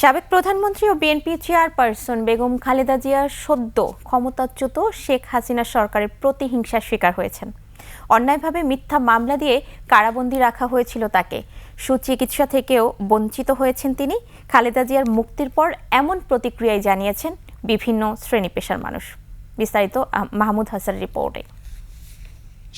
সাবেক প্রধানমন্ত্রী ও বিএনপি চেয়ারপারসন বেগম খালেদা জিয়া সদ্য ক্ষমতাচ্যুত শেখ হাসিনা সরকারের প্রতিহিংসার শিকার হয়েছেন। অন্যায়ভাবে মিথ্যা মামলা দিয়ে কারাবন্দী রাখা হয়েছিল তাকে। সুচিকিৎসা থেকেও বঞ্চিত হয়েছেন তিনি। খালেদা জিয়ার মুক্তির পর এমন প্রতিক্রিয়ায় জানিয়েছেন বিভিন্ন শ্রেণি পেশার মানুষ। বিস্তারিত মাহমুদ হাসান রিপোর্টে।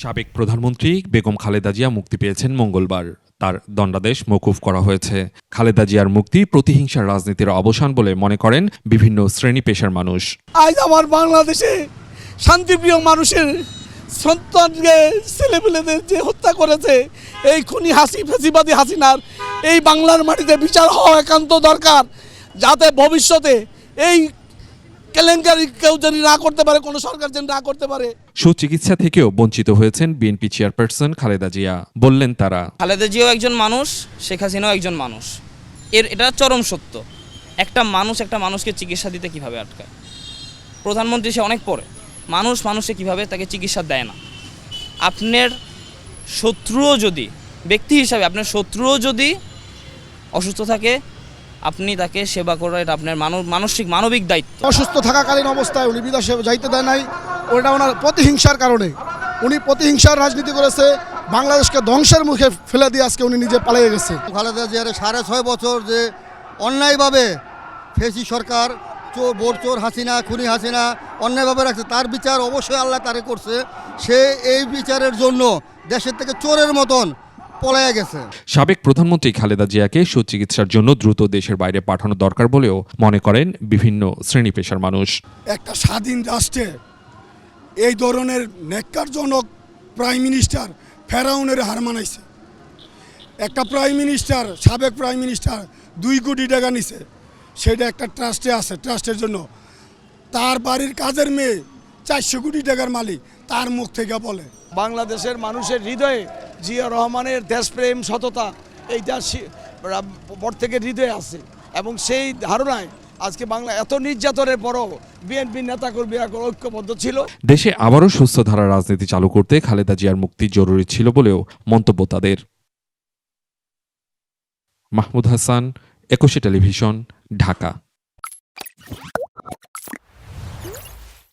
সাবেক প্রধানমন্ত্রী বেগম খালেদা জিয়া মুক্তি পেয়েছেন মঙ্গলবার। তার দণ্ডাদেশ মৌকুফ করা হয়েছে। খালেদা জিয়ার মুক্তি প্রতিহিংসার রাজনীতির অবসান বলে মনে করেন বিভিন্ন শ্রেণি পেশার মানুষ। আজ আমার বাংলাদেশে শান্তিপ্রিয় মানুষের সন্তানকে ছেলেপেলেদের যে হত্যা করেছে, এই খুনি হাসি, ফেসিবাদী হাসিনার এই বাংলার মাটিতে বিচার হওয়া একান্ত দরকার, যাতে ভবিষ্যতে এই কেলেঙ্কারি কেউ যেন না করতে পারে কোনো সরকার যেন না করতে পারে। সুচিকিৎসা থেকেও বঞ্চিত হয়েছেন বিএনপি চেয়ারপারসন খালেদা জিয়া বললেন তারা। খালেদা জিয়াও একজন মানুষ শেখ হাসিনাও একজন মানুষ। এর এটা চরম সত্য। একটা মানুষ একটা মানুষকে চিকিৎসা দিতে কীভাবে আটকায়? প্রধানমন্ত্রী সে অনেক পরে। মানুষ মানুষে কীভাবে তাকে চিকিৎসা দেয় না? আপনার শত্রুও যদি ব্যক্তি হিসাবে আপনার শত্রুও যদি অসুস্থ থাকে আপনি তাকে সেবা করা এটা আপনার মানব মানসিক মানবিক দায়িত্ব। অসুস্থ থাকাকালীন অবস্থায় উনি বিদেশে যাইতে দেয় নাই। ওটা ওনার প্রতিহিংসার কারণে। উনি প্রতিহিংসার রাজনীতি করেছে বাংলাদেশকে ধ্বংসের মুখে ফেলে দিয়ে আজকে উনি নিজে পালিয়ে গেছে। খালেদা জিয়ার সাড়ে ছয় বছর যে অন্যায়ভাবে ফেসি সরকার চোর বোর চোর হাসিনা খুনি হাসিনা অন্যায়ভাবে রাখছে তার বিচার অবশ্যই আল্লাহ তারে করছে। সে এই বিচারের জন্য দেশের থেকে চোরের মতন পলাইয়া গেছে। সাবেক প্রধানমন্ত্রী খালেদা জিয়াকে সুচিকিৎসার জন্য দ্রুত দেশের বাইরে পাঠানো দরকার বলেও মনে করেন বিভিন্ন শ্রেণি পেশার মানুষ। একটা স্বাধীন রাষ্ট্রে এই ধরনের নেককারজনক প্রাইম মিনিস্টার ফেরাউনের হার মানাইছে। একটা প্রাইম মিনিস্টার সাবেক প্রাইম মিনিস্টার দুই কোটি টাকা নিছে। সেটা একটা ট্রাস্টে আছে ট্রাস্টের জন্য। তার বাড়ির কাজের মেয়ে চারশো কোটি টাকার মালিক তার মুখ থেকে বলে। বাংলাদেশের মানুষের হৃদয়ে জিয়া রহমানের দেশপ্রেম, সততা, এইটা প্রত্যেকের হৃদয়ে আছে। এবং সেই ধারণায় আজকে বাংলা এত নির্যাতনের পরও বিএনপি নেতাকর্মীরা ঐক্যবদ্ধ ছিল। দেশে আবারও সুস্থ ধারা রাজনীতি চালু করতে খালেদা জিয়ার মুক্তি জরুরি ছিল বলেও মন্তব্য তাদের। মাহমুদ হাসান, একুশে টেলিভিশন, ঢাকা।